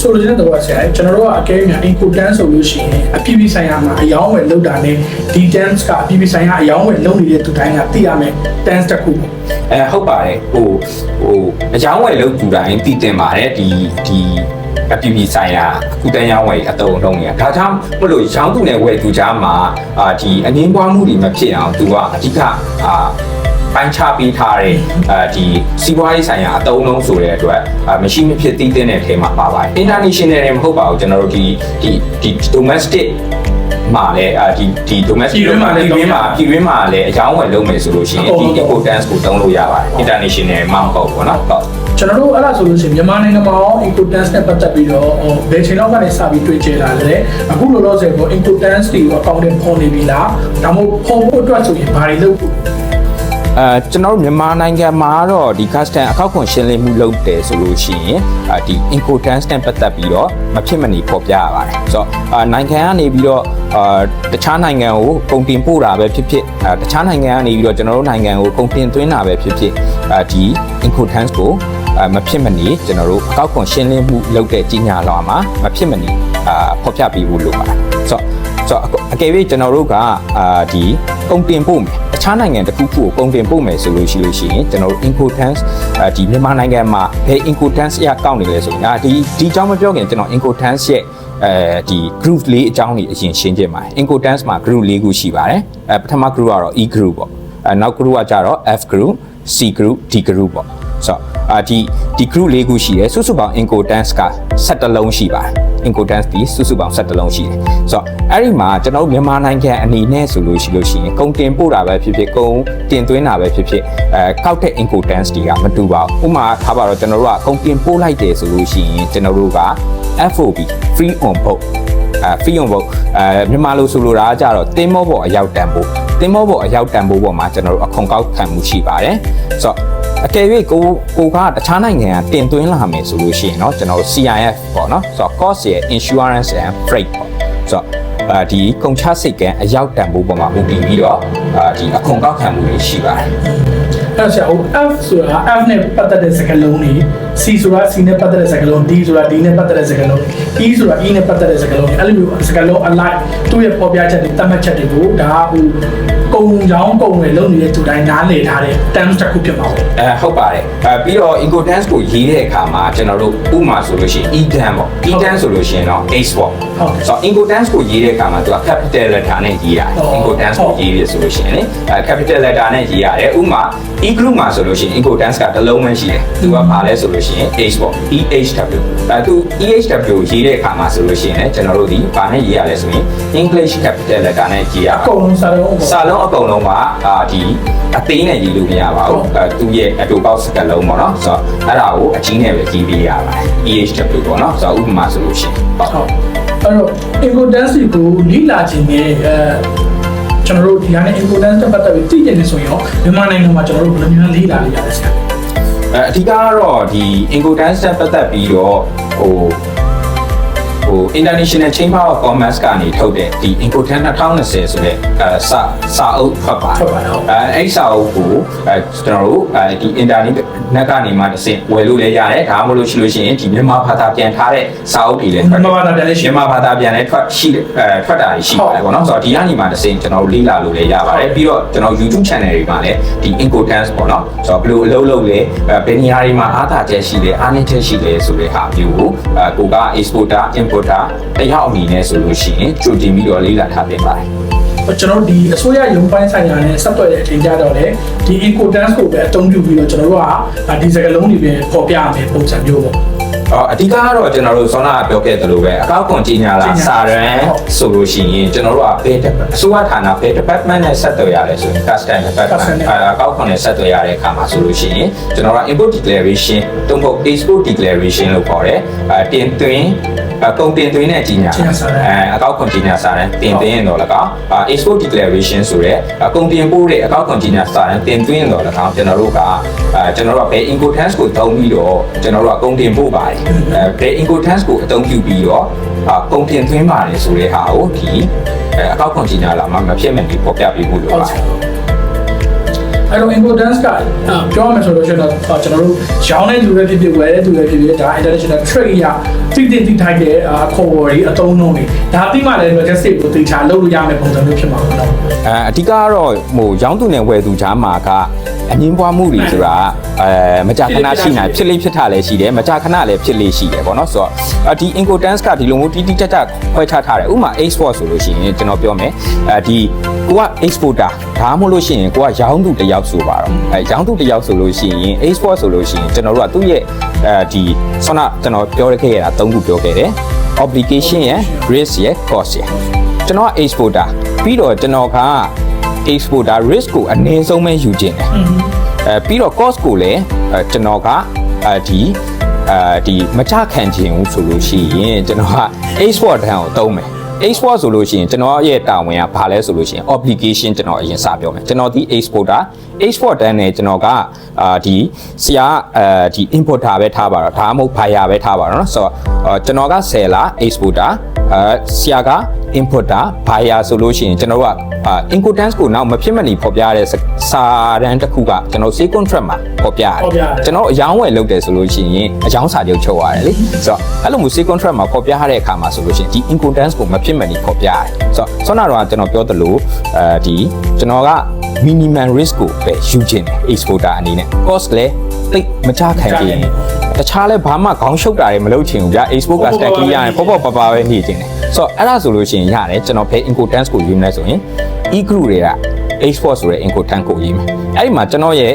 ဆိုလိုချင်တဲ့တော့ဆရာကျွန်တော်တို့ကအကဲများ input dance ဆိုလို့ရှိရင်အပြည်ပြည်ဆိုင်ရာမှာအယောင်းဝယ်လောက်တာနဲ့ဒီ dance ကအပြည်ပြည်ဆိုင်ရာအယောင်းဝယ်လုပ်နေတဲ့သူတိုင်းကသိရမယ် dance တစ်ခုပေါ့အဲဟုတ်ပါတယ်ဟိုဟိုအကြောင်းဝယ်လို့တူတိုင်းတည်တင်ပါတယ်ဒီဒီအပြည်ပြည်ဆိုင်ရာအခုတန်းရောင်းဝယ်အတုံအလုံးတွေကဒါကြောင့်မလို့ရောင်းသူနဲ့ဝယ်သူကြားမှာအာဒီအငင်းပွားမှုတွေမဖြစ်အောင်သူကအဓိကအာ ပိုင်းခြားပေးထားတဲ့အာဒီစီးပွားရေးဆိုင်ရာအတုံးလုံးဆိုတဲ့အတွက်အာမရှိမဖြစ်တည်တင်တဲ့ထဲမှာပါပါတယ် international တွေမဟုတ်ပါဘူးကျွန်တော်တို့ဒီဒီဒီ domestic မှာလည်းအာဒီဒီ domestic ပြည်တွင်းမှာလည်း ပြည်တွင်းမှာပြည်တွင်းမှာလည်းအကြောင်းဝယ်လုပ်မယ်ဆိုလို့ရှိရင်ဒီ importance ကိုတုံးလို့ရပါတယ် international မဟုတ်ဘူးเนาะဟုတ် ကျွန်တော်တို့အဲ့ဒါဆိုလို့ရှိရင်မြန်မာနိုင်ငံမှာရော input dance နဲ့ပတ်သက်ပြီးတော့ဟိုဘယ်ချိန်လောက်ကနေစပြီးတွေ့ကြလာလဲအခုလောလောဆယ်ကို input dance တွေကိုအကောင့်တွေဖော်နေပြီလားဒါမှမဟုတ်ဖော်ဖို့အတွက်ဆိုရင်ဘာတွေလုပ်ဖို့ အဲကျွန်တော်တို့မြန်မာနိုင်ငံမှာတော့ဒီ custom အကောက်ခွန်ရှင်းလင်းမှုလုပ်တယ်ဆိုလို့ရှိရင်အာဒီ incoterms နဲ့ပတ်သက်ပြီးတော့မဖြစ်မနေပေါ်ပြရပါတယ်ဆိုတော့အာနိုင်ငံကနေပြီးတော့အာတခြားနိုင်ငံကိုကုန်တင်ပို့တာပဲဖြစ်ဖြစ်အာတခြားနိုင်ငံကနေပြီးတော့ကျွန်တော်တို့နိုင်ငံကိုကုန်တင်သွင်းတာပဲဖြစ်ဖြစ်အာဒီ incoterms ကိုအာမဖြစ်မနေကျွန်တော်တို့အကောက်ခွန်ရှင်းလင်းမှုလုပ်တဲ့ကြီးညာလောမှာမဖြစ်မနေအာဖော်ပြပေးဖို့လိုပါတယ်ဆိုတော့ဆိုတော့အကယ်၍ကျွန်တော်တို့ကအာဒီကုန်တင်ပို့မယ်တ ခြားနိုင်ငံတစ်ခုခုကိုကုန်တင်ပို့မယ်ဆိုလို့ရှိလို့ရှိရင်ကျွန်တော်တို့ Incotans အဲဒီမြန်မာနိုင်ငံမှာဘယ် Incotans ရကောက်နေလဲဆိုရင်ဒါဒီဒီအကြောင်းမပြောခင်ကျွန်တော် Incotans ရဲ့အဲဒီ group လေးအကြောင်းကြီးအရင်ရှင်းပြပါတယ် Incotans မှာ group လေးခုရှိပါတယ်အဲပထမ group ကတော့ E group ပေါ့အဲနောက် group ကကြတော့ F group C group D group ပေါ့ဆိုတော့ အာဒီဒီ group လေးခုရှိတယ်စုစုပေါင်း Incotans က17လုံးရှိပါတယ် Incotans ဒီစုစုပေါင်း17လုံးရှိတယ်ဆိုတော့အဲ့ဒီမှာကျွန်တော်တို့မြန်မာနိုင်ငံအနေနဲ့ဆိုလို့ရှိလို့ရှိရင်ကုန်တင်ပို့တာပဲဖြစ်ဖြစ်ကုန်တင်သွင်းတာပဲဖြစ်ဖြစ်အဲကောက်တဲ့ Incotans တွေကမတူပါဘူးဥပမာထားပါတော့ကျွန်တော်တို့ကကုန်တင်ပို့လိုက်တယ်ဆိုလို့ရှိရင်ကျွန်တော်တို့က FOB free on board အဲ free on board အဲမြန်မာလိုဆိုလိုတာကကြတော့တင်းမောပေါ်အရောက်တန်ဖို့တင်းမောပေါ်အရောက်တန်ဖို့ပေါ်မှာကျွန်တော်တို့အခွန်ကောက်ခံမှုရှိပါတယ်ဆိုတော့ အကယ်၍ကိုကိုကတခြားနိုင်ငံကတင်သွင်းလာမယ်ဆိုလို့ရှိရင်เนาะကျွန်တော်တို့ CIF ပေါ့เนาะဆိုတော့ cost ရဲ့ insurance and freight ပေါ့ဆိုတော့အာဒီကုန်ချစိတ်ကအရောက်တန်ဖို့ပေါ်မှာမူတည်ပြီးတော့အာဒီအခွန်ကောက်ခံမှုတွေရှိပါတယ် အဲ့ဆရာဟို F ဆိုတာ F နဲ့ပတ်သက်တဲ့စကားလုံးတွေ C ဆိုတာ C နဲ့ပတ်သက်တဲ့စကားလုံး D ဆိုတာ D နဲ့ပတ်သက်တဲ့စကားလုံး E ဆိုတာ E နဲ့ပတ်သက်တဲ့စကားလုံးအဲ့လိုမျိုးစကားလုံး align သူ့ရဲ့ပေါ်ပြချက်တွေတတ်မှတ်ချက်တွေကိုဒါကဟိုကုံချောင်းကုံတွေလုပ်နေတဲ့သူတိုင်းနားလည်ထားတဲ့ terms တစ်ခုဖြစ်ပါဘူးအဲဟုတ်ပါတယ်အဲပြီးတော့ Incodance ကိုရေးတဲ့အခါမှာကျွန်တော်တို့ဥပမာဆိုလို့ရှိရင် Edan ပေါ့ Edan ဆိုလို့ရှိရင်တော့ Ace ပေါ့ဟုတ်ကဲ့ဆိုတော့ Incodance ကိုရေးတဲ့အခါမှာသူက capital letter နဲ့ရေးရတယ်ဟုတ် Incodance ဟုတ်ကိုရေးရဆိုလို့ရှိရင်လေအဲ capital letter နဲ့ရေးရတယ်ဥပမာ E group မှာဆိုလို့ရှိရင် Incodance ကတစ်လုံးပဲရှိတယ်သူကပါလဲဆိုလို့ရှိရင် Ace ပေါ့ EHW အဲသူ EHW ရေးတဲ့အခါမှာဆိုလို့ရှိရင်လည်းကျွန်တော်တို့ဒီပါနဲ့ရေးရလဲဆိုရင် English capital letter နဲ့ရေးရအကုန်လုံးစာလုံးပေါ့စာလုံးအကုန်လုံးကအာဒီအသေးနဲ့ရေးလို့မရပါဘူးအဲသူ့ရဲ့အတူပေါက်စကလုံးပေါ့နော်ဆိုတော့အဲ့ဒါကိုအကြီးနဲ့ပဲကြီးပေးရပါတယ် EHW ပေါ့နော်ဆိုတော့ဥပမာဆိုလို့ရှိရင်ပေါ့ဟုတ်အဲ့တော့ incodancy ကိုလိလာခြင်းနဲ့အဲကျွန်တော်တို့ဒီဟာနဲ့ incodancy တက်ပတ်သက်ပြီးသိကျင်နေဆိုရင်ရောမြန်မာနိုင်ငံမှာကျွန်တော်တို့ဘယ်လိုမျိုးလိလာလို့ရလဲဆရာ အဲအဓိကကတော့ဒီ Incodance နဲ့ပတ်သက်ပြီးတော့ဟို ဟို International Chamber of Commerce ကနေထုတ်တဲ့ဒီ Incodance 2020ဆိုတဲ့အဲစာစာအုပ်ထွက်ပါထွက်ပါတယ်ဟုတ်အဲအဲ့စာအုပ်ကိုအဲကျွန်တော်တို့အဲဒီ internet နက်ကနေမှတစ်ဆင့်ဝယ်လို့လည်းရတယ်ဒါမှမဟုတ်လို့ရှိလို့ရှိရင်ဒီမြန်မာဘာသာပြန်ထားတဲ့စာအုပ်တွေလည်းထွက်တယ်မြန်မာဘာသာပြန်လည်းရှိမြန်မာဘာသာပြန်လည်းထွက်ရှိတယ်အဲထွက်တာတွေရှိပါတယ်ပေါ့နော်ဆိုတော့ဒီကနေမှတစ်ဆင့်ကျွန်တော်တို့လေ့လာလို့လည်းရပါတယ်ပြီးတော့ကျွန်တော် YouTube channel တွေမှာလည်းဒီ Incodance ပေါ့နော်ဆိုတော့ဘယ်လိုအလုပ်လုပ်လဲအဲဘယ်နေရာတွေမှာအားသာချက်ရှိလဲအားနည်းချက်ရှိလဲဆိုတဲ့ဟာမျိုးကိုအဲကိုက exporter importer တယောက်အနေနဲ့ဆိုလို့ရှိရင်ကြိုတင်ပြီးတော့လေ့လာထားတင်ပါတယ်ကျွန်တော်တို့ဒီအစိုးရရုံးပိုင်းဆိုင်ရာနဲ့ဆက်သွယ်တဲ့အချိန်ကြတော့လေဒီ incodancy ကိုပဲအသုံးပြုပြီးတော့ကျွန်တော်တို့ကဒီစကားလုံးတွေပဲပေါ်ပြရမယ်ပုံစံမျိုးပေါ့အော်အဓိကကတော့ကျွန်တော်တို့ဆောနာကပြောခဲ့သလိုပဲအကောက်ခွန်ကြီးညာလာကြီးညာစာရန်ဟုတ်ဆိုလို့ရှိရင်ကျွန်တော်တို့ကဘယ်အစိုးရဌာနဘယ် department နဲ့ဆက်သွယ်ရလဲဆိုရင် custom Custom department နဲ့အကောက်ခွန်နဲ့ဆက်သွယ်ရတဲ့အခါမှာဆိုလို့ရှိရင်ကျွန်တော်တို့က import declaration တုံ့ဖို့ export declaration လို့ခေါ်တယ်အဲတင်သွင်း အကုန်တင်သွင်းတဲ့ကြီးညာကြီးညာစာရန်အဲအကောက်ခွန်ကြီးညာစာရန်တင်သွင်းရင်တော့လည်းကောင်းအာ export declaration ဆိုတဲ့အကုန်တင်ပို့တဲ့အကောက်ခွန်ကြီးညာစာရန်တင်သွင်းရင်တော့လည်းကောင်းကျွန်တော်တို့ကအဲကျွန်တော်တို့ကဘယ် incoterms ကိုသုံးပြီးတော့ကျွန်တော်တို့ကကုန်တင်ပို့ပါတယ်အဲဘယ် incoterms ကိုအသုံးပြုပြီးတော့အာကုန်တင်သွင်းပါတယ်ဆိုတဲ့ဟာကိုဒီအဲအကောက်ခွန်ကြီးညာလာမှာမဖြစ်မဲ့ဒီပေါ်ပြပေးဖို့လိုဟုတ်ပါဆတယ်ရာ အဲ့တော့ importance ကအာပြောရမယ်ဆိုလို့ရှိရင်တော့အာကျွန်တော်တို့ရောင်းတဲ့လူတွေဖြစ်ဖြစ်ဝယ်တဲ့လူတွေဖြစ်ဖြစ်ဒါ international trade ရတိတိတိထိုက်တဲ့အခေါ်ဝေါ်တွေအသုံးအနှုန်းတွေဒါအတိမှလည်း logistic ကိုတေချာလုပ်လို့ရမယ့်ပုံစံမျိုးဖြစ်မှာပေါ့နော်အဲအဓိကကတော့ဟိုရောင်းသူနဲ့ဝယ်သူကြားမှာက အငင်းပွားမှုတွေဆိုတာအဲမကြာခဏရှိနိုင်ဖြစ်လေးဖြစ်တာလည်းရှိတယ်မကြာခဏလည်းဖြစ်လေးရှိတယ်ပေါ့နော်ဆိုတော့အဒီ incontents ကဒီလိုမျိုးတိတိကျကျခွဲခြားထားတယ်ဥပမာ export ဆိုလို့ရှိရင်ကျွန်တော်ပြောမယ်အဲဒီကိုက exporter ဒါမှမဟုတ်လို့ရှိရင်ကိုကရောင်းသူတစ်ယောက်ဆိုပါတော့အဲရောင်းသူတစ်ယောက်ဆိုလို့ရှိရင် export ဆိုလို့ရှိရင်ကျွန်တော်တို့ကသူ့ရဲ့အဲဒီဆောနကျွန်တော်ပြောခဲ့ရတာ၃ခုပြောခဲ့တယ် obligation ရယ် risk ရယ် cost ရယ်ကျွန်တော်က exporter ပြီးတော့ကျွန်တော်က exporter risk ကိုအနည်းဆုံးပဲယူခြင်းတယ်အဲပြီးတော့ cost ကိုလည်းအဲကျွန်တော်ကအဲဒီအဲဒီမချခံခြင်းဘူးဆိုလို့ရှိရင်ကျွန်တော်က export တန်းကိုသုံးမယ် export ဆိုလို့ရှိရင်ကျွန်တော်ရဲ့တာဝန်ကဘာလဲဆိုလို့ရှိရင် obligation ကျွန်တော်အရင်စပြောမယ်ကျွန်တော်ဒီ exporter export တန်းနဲ့ကျွန်တော်ကအာဒီဆရာအဲဒီ importer ပဲထားပါတော့ဒါမှမဟုတ် buyer ပဲထားပါတော့เนาะဆိုတော့အာကျွန်တော်က seller exporter အဲဆရာက importer buyer ဆိုလို့ရှိရင်ကျွန်တော်တို့ကအာ incoterms ကိုနောက်မဖြစ်မနေဖော်ပြရတဲ့စာတန်းတစ်ခုကကျွန်တော် say contract မှာဖော်ပြရတယ် ဖော်ပြရတယ် ကျွန်တော်အယောင်းဝယ်လုပ်တယ်ဆိုလို့ရှိရင်အယောင်းစာချုပ်ချုပ်ရတယ်လေဆိုတော့အဲ့လိုမျိုး say contract မှာဖော်ပြရတဲ့အခါမှာဆိုလို့ရှိရင်ဒီ incoterms ကိုမဖြစ်မနေဖော်ပြရတယ်ဆိုတော့ဆွမ်းနာတော့ကျွန်တော်ပြောသလိုအဲဒီကျွန်တော်က minimum risk ကိုပဲယူခြင်းတယ် exporter အနေနဲ့ cost လည်းတိတ်မချခံကြရင်တခြားလဲဘာမှခေါင်းရှုပ်တာတွေမလုပ်ချင်ဘူးဗျာ export က stack ကြီးရရင်ပေါ့ပေါ့ပါပါပဲနေခြင်းတယ်ဆိုတော့အဲ့ဒါဆိုလို့ရှိရင်ရတယ်ကျွန်တော်ဖဲ incoterms ကိုယူနေဆိုရင် e group တွေက export ဆိုတဲ့ incoterms ကိုရေးမယ်အဲ့ဒီမှာကျွန်တော်ရဲ့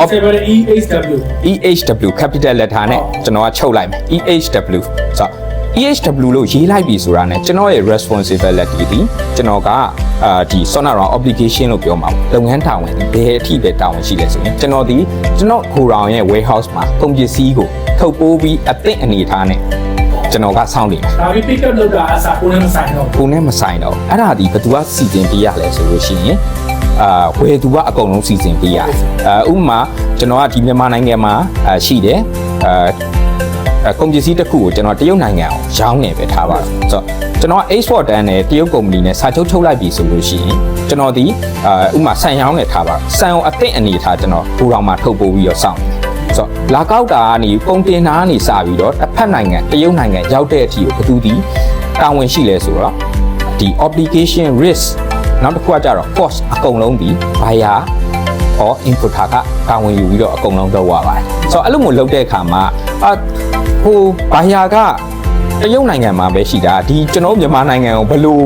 off EHW EHW capital letter နဲ့ကျွန်တော်ကချုပ်လိုက်မယ် EHW ဆိုတော့ EHW လို့ရေးလိုက်ပြီဆိုတာနဲ့ကျွန်တော်ရဲ့ responsibility ဒီကျွန်တော်ကအာဒီ Sonara obligation လို့ပြောမှာပေါ့လုပ်ငန်းတာဝန်ဘယ်အထိပဲတာဝန်ရှိလဲဆိုရင်ကျွန်တော်ဒီကျွန်တော်ကိုရောင်ရဲ့ warehouse မှာကုန်ပစ္စည်းကိုထုတ်ပိုးပြီးအသင့်အနေထားနဲ့ကျွန်တော်ကစောင့်နေမယ်ဒါပြီး pick up လုပ်တာအစားကိုလည်းမဆိုင်တော့ဘူးကိုနဲ့မဆိုင်တော့ဘူးအဲ့ဒါဒီဘယ်သူကစီစဉ်ပေးရလဲဆိုလို့ရှိရင်အာဝယ်သူကအကုန်လုံးစီစဉ်ပေးရတယ်အာဥပမာကျွန်တော်ကဒီမြန်မာနိုင်ငံမှာအာရှိတယ်အာအဲ ကုန်ပစ္စည်းတစ်ခုကိုကျွန်တော်တရုတ်နိုင်ငံအောင်ရောင်းနေပဲထားပါဆိုတော့ကျွန်တော်က export တန်းနဲ့တရုတ်ကုမ္ပဏီနဲ့စာချုပ်ချုပ်လိုက်ပြီဆိုလို့ရှိရင်ကျွန်တော်ဒီအာဥပမာဆန်ရောင်းနေထားပါဆန်ကိုအသင့်အနေထားကျွန်တော်ဘူတော်မှာထုတ်ပိုးပြီးတော့စောင့်တယ်ဆိုတော့လာကောက်တာကနေကုန်တင်တာကနေစပြီးတော့တစ်ဖက်နိုင်ငံတရုတ်နိုင်ငံရောက်တဲ့အထိကိုဘယ်သူဒီတာဝန်ရှိလဲဆိုတော့ဒီ obligation risk နောက်တစ်ခုကကြတော့ cost အကုန်လုံးဒီ buyer or importer ကတာဝန်ယူပြီးတော့အကုန်လုံးလုပ်ရပါတယ်ဆိုတော့အဲ့လိုမျိုးလုပ်တဲ့အခါမှာအ ဟို buyer ကတရုတ်နိုင်ငံမှာပဲရှိတာဒီကျွန်တော်တို့မြန်မာနိုင်ငံကိုဘယ်လို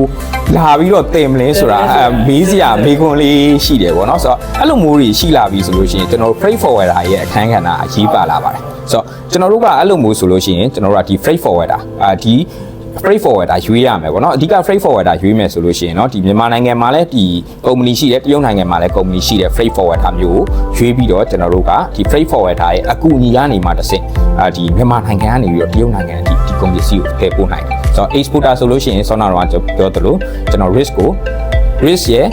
လာပြီးတော့တင်မလဲဆိုတာအဲမေးစရာမေးခွန်းလေးရှိတယ်ပေါ့နော်ဆိုတော့အဲ့လိုမျိုးတွေရှိလာပြီဆိုလို့ရှိရင်ကျွန်တော်တို့ freight forwarder ရဲ့အခန်းကဏ္ဍအရေးပါလာပါတယ်ဆိုတော့ကျွန်တော်တို့ကအဲ့လိုမျိုးဆိုလို့ရှိရင်ကျွန်တော်တို့ကဒီ freight forwarder အာဒီ freight forwarder ရွေးရမယ်ပေါ့နော်အဓိက freight forwarder ရွေးမယ်ဆိုလို့ရှိရင်เนาะဒီမြန်မာနိုင်ငံမှာလည်းဒီကုမ္ပဏီရှိတယ်တရုတ်နိုင်ငံမှာလည်းကုမ္ပဏီရှိတယ် freight forwarder မျိုးကိုရွေးပြီးတော့ကျွန်တော်တို့ကဒီ freight forwarder ရဲ့အကူအညီကနေမှတစ်ဆင့်အာဒီမြန်မာနိုင်ငံကနေပြီးတော့တရုတ်နိုင်ငံဒီဒီကုန်ပစ္စည်းကိုထည့်ပို့နိုင်တယ်ဆိုတော့ exporter ဆိုလို့ရှိရင်ဆောနာတော့ပြောသလိုကျွန်တော် risk ကို risk ရဲ့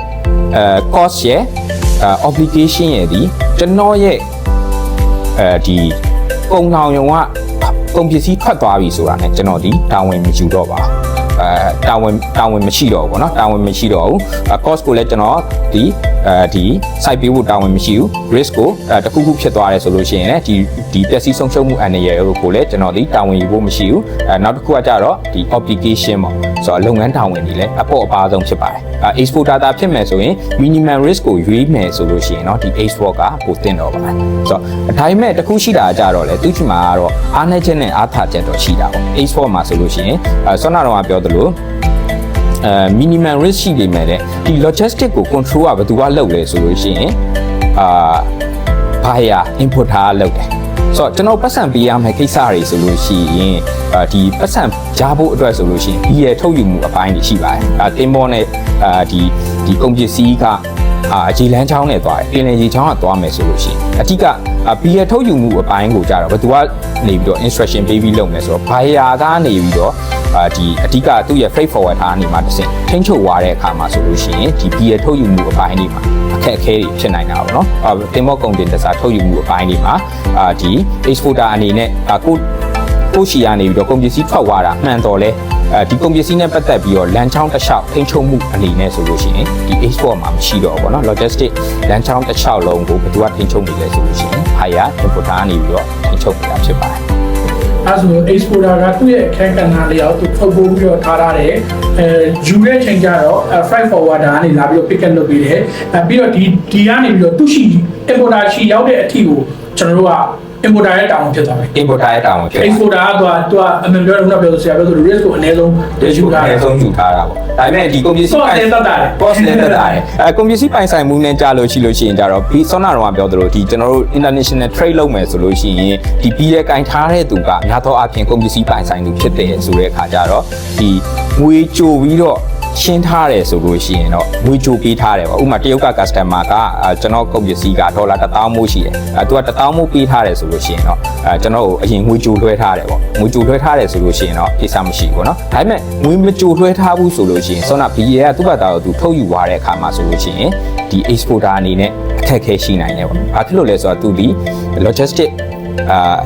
အဲ cost ရဲ့အဲ obligation ရဲ့ဒီကျွန်တော်ရဲ့အဲဒီကုန်ဆောင်ရုံက ကုန်ပစ္စည်းထွက်သွားပြီဆိုတာ ਨੇ ကျွန်တော်ဒီတာဝန်မယူတော့ပါဘူးအဲ တာဝန်တာဝန်မရှိတော့ဘူးပေါ့နော်တာဝန်မရှိတော့ဘူး cost ကိုလည်းကျွန်တော်ဒီအဲဒီ site ပေးဖို့တာဝန်မရှိဘူး risk ကိုတခုခုဖြစ်သွားတယ်ဆိုလို့ရှိရင်လည်းဒီဒီပျက်စီးဆုံးရှုံးမှုအန္တရာယ်ကိုလည်းကျွန်တော်ဒီတာဝန်ယူဖို့မရှိဘူးအဲနောက်တစ်ခုကကြတော့ဒီ application ပေါ့ဆိုတော့လုပ်ငန်းတာဝန်တွေလည်းအပေါ်အပါဆုံးဖြစ်ပါတယ်အဲ export data ဖြစ်မယ်ဆိုရင် minimum risk ကိုရွေးမယ်ဆိုလို့ရှိရင်တော့ဒီ export ကပိုတင်တော့ပါတယ်ဆိုတော့အတိုင်းမဲ့တခုရှိတာကြတော့လေသူ့ချင်မှာကတော့အားနှဲခြင်းနဲ့အားသာချက်တော့ရှိတာပေါ့ export မှာဆိုလို့ရှိရင်အဲဆွမ်းနာတော့ကပြောသလိုအဲ minimum risk ရှိနေမယ်တဲ့ဒီ logistic ကို control ကဘယ်သူကလုပ်လဲဆိုလို့ရှိရင်အာ buyer importer ကလုပ်တယ်ဆိုတော့ကျွန်တော်ပတ်စံပေးရမယ့်ကိစ္စတွေဆိုလို့ရှိရင်အာဒီပတ်စံကြားဖို့အတွက်ဆိုလို့ရှိရင်ဒီရထုတ်ယူမှုအပိုင်းတွေရှိပါတယ်။အဲတင်ပေါ်နဲ့အာဒီဒီကုန်ပစ္စည်းကအာအခြေလန်းချောင်းနဲ့သွားတယ်။ပင်လယ်ရေချောင်းကသွားမယ်ဆိုလို့ရှိရင်အဓိကဘီရထုတ်ယူမှုအပိုင်းကိုကြတော့ဘယ်သူကနေပြီးတော့ instruction ပေးပြီးလုပ်မယ်ဆိုတော့ buyer ကနေပြီးတော့ အာဒီအဓိကသူ့ရဲ့ freight forward ထားနေမှာတစ်ဆင့်ထိန်းချုပ်သွားတဲ့အခါမှာဆိုလို့ရှိရင်ဒီဘီရထုတ်ယူမှုအပိုင်းတွေမှာအခက်အခဲတွေဖြစ်နိုင်တာပေါ့နော်။အာတင်မော့ကုန်တင်တစားထုတ်ယူမှုအပိုင်းတွေမှာအာဒီ exporter အနေနဲ့အာကိုကိုရှီကနေပြီးတော့ကုန်ပစ္စည်းထွက်သွားတာမှန်တော်လဲအဲဒီကုန်ပစ္စည်းနဲ့ပတ်သက်ပြီးတော့လမ်းချောင်းတစ်လျှောက်ထိန်းချုပ်မှုအနေနဲ့ဆိုလို့ရှိရင်ဒီ export မှာမရှိတော့ဘူးပေါ့နော် logistic လမ်းချောင်းတစ်လျှောက်လုံးကိုဘယ်သူကထိန်းချုပ်နေလဲဆိုလို့ရှိရင် hire importer ကနေပြီးတော့ထိန်းချုပ်နေတာဖြစ်ပါတယ် အဲဆို exporter ကသူ့ရဲ့အခန်းကဏ္ဍလေးအောင်သူထုတ်ပိုးပြီးတော့ထားရတယ်အဲယူတဲ့ချိန်ကျတော့ freight forwarder ကနေလာပြီးတော့ pick up လုပ်ပေးတယ်အဲပြီးတော့ဒီဒီကနေပြီးတော့သူရှိ importer ရှိရောက်တဲ့အထိကိုကျွန်တော်တို့က importer ရဲ့တာဝန်ဖြစ်သွားတယ် importer ရဲ့တာဝန်ဖြစ်ပါတယ် exporter ကသူကသူကအမှန်ပြောတယ်ခုနပြောလို့ဆရာပြောဆို risk ကိုအနည်းဆုံးယူယူတာထားတယ်အဆုံးယူထားတာပေါ့ဒါပေမဲ့ဒီကုန်ပစ္စည်း cost နဲ့သက်သာတယ် cost နဲ့တက်တာတယ်အဲကုန်ပစ္စည်းပိုင်ဆိုင်မှုနဲ့ကြာလို့ရှိလို့ရှိရင်ကြတော့ဒီဆောနာတော်ကပြောသလိုဒီကျွန်တော်တို့ international trade လုပ်မယ်ဆိုလို့ရှိရင်ဒီပြည်ရဲ့ကင်ထားတဲ့သူကများသောအားဖြင့်ကုန်ပစ္စည်းပိုင်ဆိုင်သူဖြစ်တယ်ဆိုတဲ့အခါကျတော့ဒီငွေကြိုပြီးတော့ ရှင်းထားတယ်ဆိုလို့ရှိရင်တော့ငွေကြိုပေးထားတယ်ပေါ့ဥပမာတရုတ်က customer ကကျွန်တော်ကုန်ပစ္စည်းကဒေါ်လာ1000မိုးရှိတယ်အဲသူက1000မိုးပေးထားတယ်ဆိုလို့ရှိရင်တော့အဲကျွန်တော်အရင်ငွေကြိုလွှဲထားတယ်ပေါ့ငွေကြိုလွှဲထားတယ်ဆိုလို့ရှိရင်တော့ကိစ္စမရှိဘူးပေါ့နော်ဒါပေမဲ့ငွေမကြိုလွှဲထားဘူးဆိုလို့ရှိရင်ဆောနာ BA ကသူ့ဘာသာကိုသူထုတ်ယူသွားတဲ့အခါမှာဆိုလို့ရှိရင်ဒီ exporter အနေနဲ့အခက်အခဲရှိနိုင်တယ်ပေါ့ဘာဖြစ်လို့လဲဆိုတော့သူဒီ logistic အာ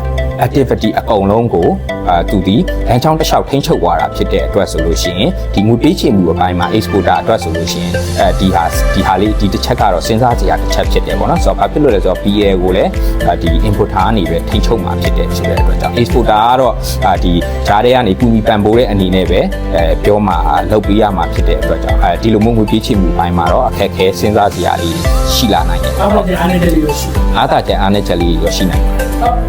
activity အကုန်လုံးကို အာသူဒီလမ်းချောင်းတစ်လျှောက်ထိန်းချုပ်သွားတာဖြစ်တဲ့အတွက်ဆိုလို့ရှိရင်ဒီငွေပေးချေမှုအပိုင်းမှာ exporter အတွက်ဆိုလို့ရှိရင်အဲဒီဟာဒီဟာလေးဒီတစ်ချက်ကတော့စဉ်းစားစရာတစ်ချက်ဖြစ်တယ်ပေါ့နော်ဆိုတော့ဘာဖြစ်လို့လဲဆိုတော့ BA ကိုလည်းအာဒီ importer ကနေပဲထိန်းချုပ်မှာဖြစ်တယ်ဆိုတဲ့အတွက်ကြောင့် exporter ကတော့အာဒီဈားတွေကနေပူမီပံပိုးတဲ့အနေနဲ့ပဲအဲပြောမှာလုပ်ပေးရမှာဖြစ်တဲ့အတွက်ကြောင့်အဲဒီလိုမျိုးငွေပေးချေမှုအပိုင်းမှာတော့အခက်အခဲစဉ်းစားစရာလေးရှိလာနိုင်တယ်အောက်မှာကျန်အနေနဲ့လေးကိုရှိတယ်အားသာချက်အားနဲ့ချက်လေးရောရှိနိုင်ပါတယ်